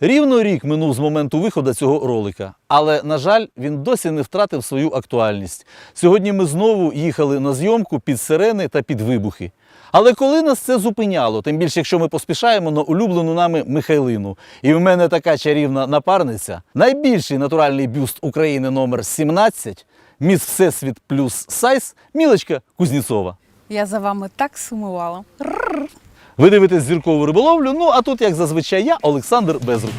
Рівно рік минув з моменту виходу цього ролика, але, на жаль, він досі не втратив свою актуальність. Сьогодні ми знову їхали на зйомку під сирени та під вибухи. Але коли нас це зупиняло, тим більше, якщо ми поспішаємо на улюблену нами Михайлину, і в мене така чарівна напарниця, найбільший натуральний бюст України номер 17, міс Всесвіт плюс Сайз, Мілочка Кузнєцова. Я за вами так сумувала. Ви дивитесь зіркову риболовлю. Ну а тут, як зазвичай, я Олександр Безрук.